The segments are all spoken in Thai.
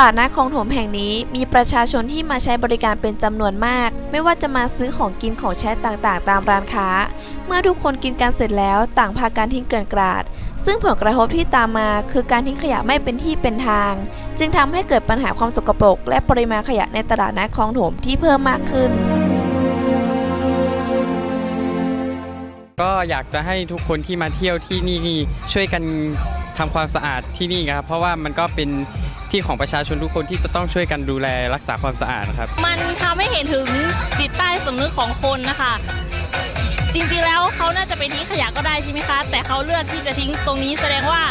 ลาดนัดคลองถมแห่งนี้มีประชาชนที่มาใช้บริการเป็นจำนวนมาก ไม่ว่าจะมาซื้อของกินของใช้ต่างๆ ตามร้านค้า เมื่อทุกคนกินกันเสร็จแล้วต่างพากันทิ้งเกลื่อนกลาด ซึ่งผลกระทบที่ตามมาคือการทิ้งขยะไม่เป็นที่เป็นทาง จึงทำให้เกิดปัญหาความสกปรก และปริมาณขยะในตลาดนัดคลองถมที่เพิ่มมากขึ้น ก็อยากจะให้ทุกคนที่มาเที่ยวที่นี่ช่วยกันทำความสะอาดที่นี่ครับเพราะว่ามันก็เป็น ที่ของประชาชนทุกคนที่จะต้องช่วยกันดูแลรักษาความสะอาดนะครับ มันทำให้เห็นถึงจิตใต้สำนึกของคนนะคะ จริงๆแล้วเขาน่าจะไปทิ้งขยะก็ได้ใช่ไหมคะ แต่เขาเลือกที่จะทิ้งตรงนี้แสดงว่า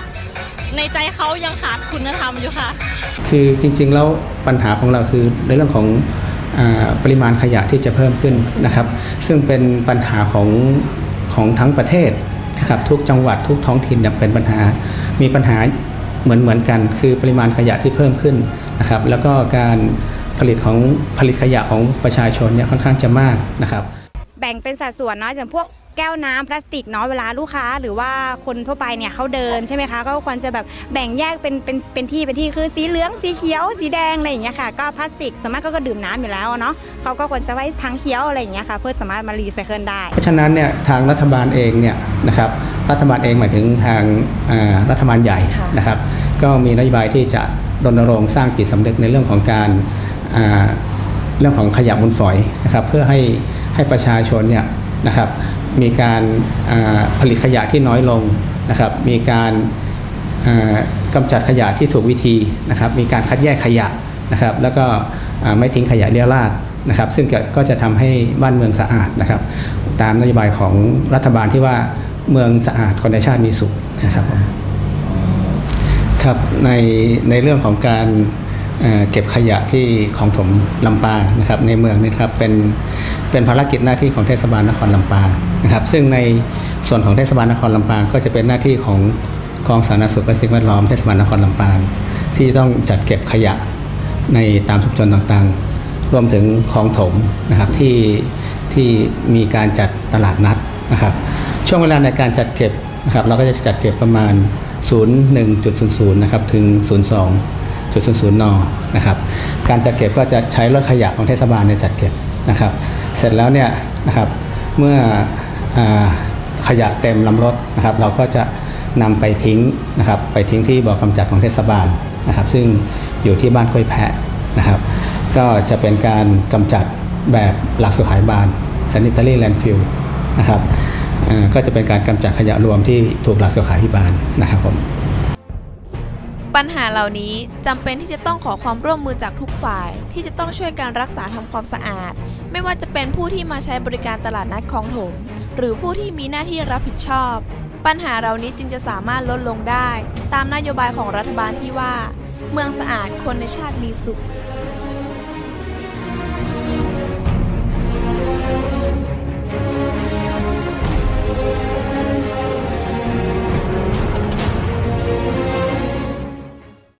ในใจเขายังขาดคุณธรรมอยู่ค่ะ คือจริงๆแล้วปัญหาของเราคือในเรื่องของอาปริมาณขยะที่จะเพิ่มขึ้นนะครับ ซึ่งเป็นปัญหาของของทั้งประเทศนะครับทุกจังหวัดทุกท้องถิ่นเนี่ยเป็นปัญหา มีปัญหา เหมือนเหมือนกัน คือปริมาณขยะที่เพิ่มขึ้นนะครับแล้วก็การผลิตของผลิตขยะของประชาชนเนี่ยค่อนข้างจะมากนะครับแบ่งเป็นสัดส่วนเนาะอย่างพวกแก้วน้ำพลาสติกเนาะเวลาลูกค้า หรือว่าคนทั่วไปเนี่ยเขาเดินใช่ไหมคะก็ควรจะแบบแบ่งแยกเป็นเป็นเป็นที่เป็นที่คือสีเหลืองสีเขียว สีแดงอะไรอย่างเงี้ยค่ะก็พลาสติกสามารถก็ดื่มน้ำอยู่แล้วอะเนาะเขาก็ควรจะไว้ทางเขียวอะไรอย่างเงี้ยค่ะเพื่อสามารถมารีไซเคิลได้ เพราะฉะนั้นเนี่ยทางรัฐบาลเองเนี่ยนะครับ รัฐบาลเองหมายถึงทางอ่ารัฐบาลใหญ่ค่ะนะครับ ก็มีนโยบายที่จะรณรงค์สร้างจิตสำนึกในเรื่องของการอ่าเรื่องของขยะมูลฝอยนะครับ เพื่อให้ให้ประชาชนเนี่ยนะครับมีการอ่าผลิตขยะที่น้อยลงนะครับ มีการอ่ากำจัดขยะที่ถูกวิธีนะครับ มีการคัดแยกขยะนะครับ แล้วก็อ่าไม่ทิ้งขยะเรี่ยราดนะครับ ซึ่งก็ก็จะทำให้บ้านเมืองสะอาดนะครับ ตามนโยบายของรัฐบาลที่ว่า เมืองสะอาดคนในชาติมีสุขนะครับผมครับในในเรื่องของการเอ่อเก็บขยะที่ของถมลำปางนะครับในเมืองนี่ครับเป็นเป็นภารกิจหน้าที่ของเทศบาลนครลำปางนะครับซึ่งในส่วนของเทศบาลนครลำปางก็จะเป็นหน้าที่ของกองสาธารณสุขและสิ่งแวดล้อมเทศบาลนครลำปางที่ต้องจัดเก็บขยะในตามชุมชนต่างๆ รวมถึงของถมนะครับที่ที่มีการจัดตลาดนัดนะครับ ช่วงเวลาในการจัดเก็บนะครับเราก็จะจัดเก็บประมาณ 01.00นะครับถึง 02.00 นนะครับการจัดเก็บก็จะใช้รถขยะของเทศบาลในจัดเก็บนะครับเสร็จแล้วเนี่ยนะครับเมื่ออขยะเต็มลำรถนะครับเราก็จะนำไปทิ้งนะครับไปทิ้งที่บ่อกำจัดของเทศบาลนะครับซึ่งอยู่ที่บ้านกล้วยแพะนะครับก็จะเป็นการกำจัดแบบหลักสุขายบาล sanitary landfill นะครับ ก็จะเป็นการกำจัดขยะรวมที่ถูกหลักสุขาพิบาลนะครับผมปัญหาเหล่านี้จำเป็นที่จะต้องขอความร่วมมือจากทุกฝ่าย ที่จะต้องช่วยการรักษาทำความสะอาด ไม่ว่าจะเป็นผู้ที่มาใช้บริการตลาดนัดคลองถม หรือผู้ที่มีหน้าที่รับผิดชอบ ปัญหาเหล่านี้จึงจะสามารถลดลงได้ ตามนโยบายของรัฐบาลที่ว่า เมืองสะอาดคนในชาติมีสุข